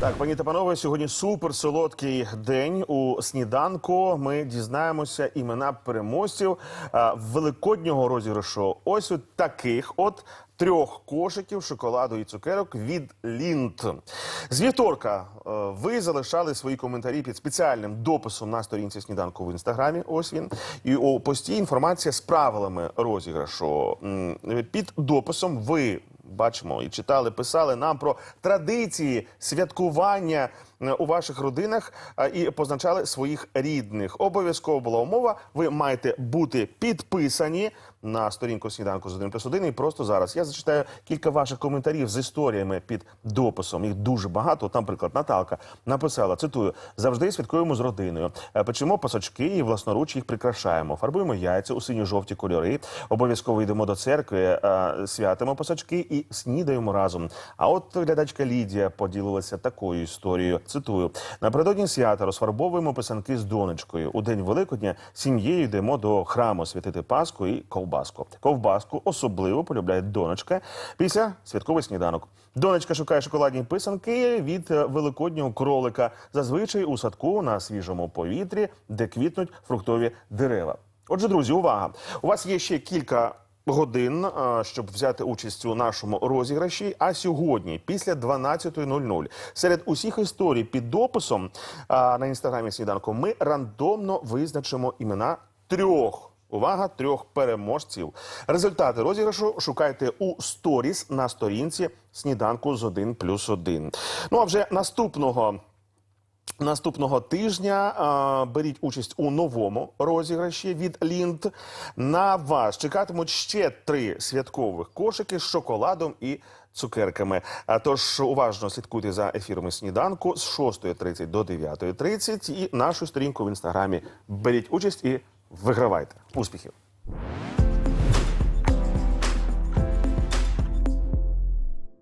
Так, пані та панове, сьогодні суперсолодкий день у сніданку. Ми дізнаємося імена переможців а, великоднього розіграшу. Ось от таких от трьох кошиків шоколаду і цукерок від Лінт. З вівторка е, ви залишали свої коментарі під спеціальним дописом на сторінці сніданку в інстаграмі. Ось він. І у пості інформація з правилами розіграшу. Під дописом ви бачимо і читали, писали нам про традиції святкування у ваших родинах е, і позначали своїх рідних. Обов'язково була умова. Ви маєте бути підписані на сторінку сніданку з 1 плюс 1. І просто зараз я зачитаю кілька ваших коментарів з історіями під дописом. Їх дуже багато. От, наприклад, Наталка написала: цитую: завжди святкуємо з родиною. Е, Печемо пасочки і власноруч їх прикрашаємо. Фарбуємо яйця у синьо-жовті кольори. Обов'язково йдемо до церкви, е, святимо пасочки і снідаємо разом. А от глядачка Лідія поділилася такою історією. Цитую: напередодні свята розфарбовуємо писанки з донечкою. У день Великодня сім'єю йдемо до храму святити Пасху і ковбаску. Ковбаску особливо полюбляє донечка після святковий сніданок. Донечка шукає шоколадні писанки від е, великоднього кролика, зазвичай у садку на свіжому повітрі, де квітнуть фруктові дерева. Отже, друзі, увага! У вас є ще кілька годин, щоб взяти участь у нашому розіграші. А сьогодні, після 12.00, серед усіх історій під дописом на інстаграмі сніданку, ми рандомно визначимо імена трьох. Увага, трьох переможців. Результати розіграшу шукайте у сторіс на сторінці сніданку з 1 плюс 1. Ну а вже наступного Наступного тижня беріть участь у новому розіграші від Лінд. На вас чекатимуть ще три святкових кошики з шоколадом і цукерками. А тож уважно слідкуйте за ефірами сніданку з 6.30 до 9.30 і нашу сторінку в інстаграмі. Беріть участь і вигравайте. Успіхів!